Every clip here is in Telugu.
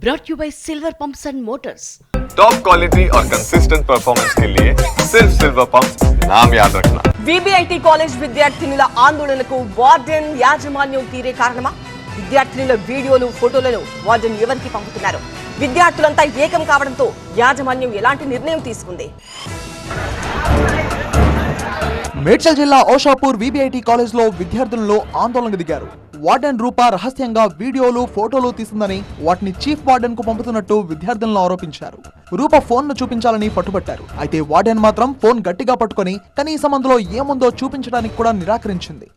brought to you by Silver Pumps and Motors. Top quality और कंसिस्टेंट परफॉर्मेंस के लिए सिर्फ सिल्वर पंप नाम याद रखना విబిఐటి కాలేజ్ విద్యార్థినుల ఆందోళనకు వార్డెన్ యాజమాన్యం తీరే కారణమా విద్యార్థినుల వీడియోలు ఫోటోలను వార్డెన్ ఎవరికి పంపుతున్నారు విద్యార్థులంతా ఏకం కావడంతో యాజమాన్యం ఎలాంటి నిర్ణయం తీసుకుంది మేడ్చల్ జిల్లా ఓషాపూర్ విబిఐటి కాలేజ్లో విద్యార్థులలో ఆందోళనకు దిగారు వార్డెన్ రూప రహస్యంగా వీడియోలు ఫోటోలు తీసిందని వాటిని చీఫ్ వార్డెన్కు పంపుతున్నట్టు విద్యార్థులను ఆరోపించారు. రూప ఫోన్ను చూపించాలని పట్టుబట్టారు. అయితే వార్డెన్ మాత్రం ఫోన్ గట్టిగా పట్టుకొని కనీసం అందులో ఏముందో చూపించడానికి కూడా నిరాకరించింది.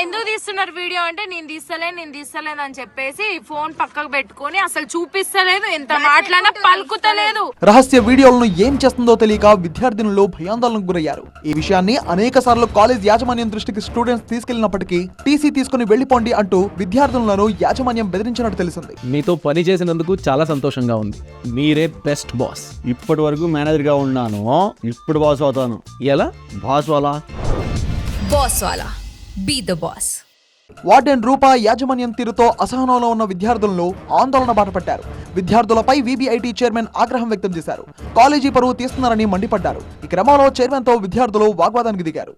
ఎందుకు తీస్తున్నారు వీడియో అంటే నేను తీస్తలేను నేను తీస్తలేదు అని చెప్పేసి ఫోన్ పక్కకు పెట్టుకొని అసలు చూపిస్తలేదు ఎంత మాట్లాడినా పలుకుతలేదు. రహస్య వీడియోలను ఏం చేస్తుందో తెలియక విద్యార్థినులు భయాందోళనకు గురయ్యారు. ఈ విషయాన్ని అనేక సార్లు కాలేజ్ యాజమాన్యం దృష్టికి స్టూడెంట్స్ తీసుకెళ్ళినప్పటికీ టీసీ తీసుకుని వెళ్ళిపోండి అంటూ విద్యార్థులను యాజమాన్యం బెదిరించినట్టు తెలిసింది. మీతో పని చేసినందుకు చాలా సంతోషంగా ఉంది. మీరే బెస్ట్ బాస్. ఇప్పటి వరకు మేనేజర్గా ఉన్నాను. ఇప్పుడు బాస్ అవుతాను. ఎలా? బాస్ వాలా? Boss Wala. Be the boss warden Rupa యాజమాన్యం తీరుతో అసహనంలో ఉన్న విద్యార్థులను ఆందోళన బాటపట్టారు. విద్యార్థులపై విబిఐటి చైర్మన్ ఆగ్రహం వ్యక్తం చేశారు. కాలేజీ పరువు తీస్తున్నారని మండిపడ్డారు. ఈ క్రమంలో చైర్మన్తో విద్యార్థులు వాగ్వాదానికి దిగారు.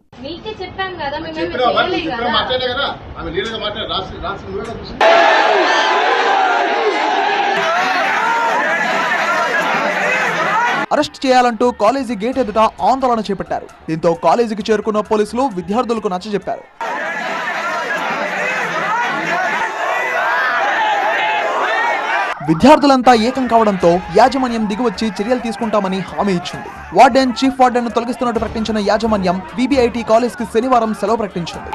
కదా అరెస్ట్ చేయాలంటూ కాలేజీ గేట్ ఎదుట ఆందోళన చేపట్టారు. దీంతో కాలేజీకి చేరుకున్న పోలీసులు విద్యార్థులకు నచ్చజెప్పారు విద్యార్థులంతా ఏకం కావడంతో యాజమాన్యం దిగివచ్చి చర్యలు తీసుకుంటామని హామీ ఇచ్చింది. వార్డెన్ చీఫ్ వార్డెన్ తొలగిస్తున్నట్టు ప్రకటించిన యాజమాన్యం బీబీఐటీ కాలేజ్కి శనివారం సెలవు ప్రకటించింది.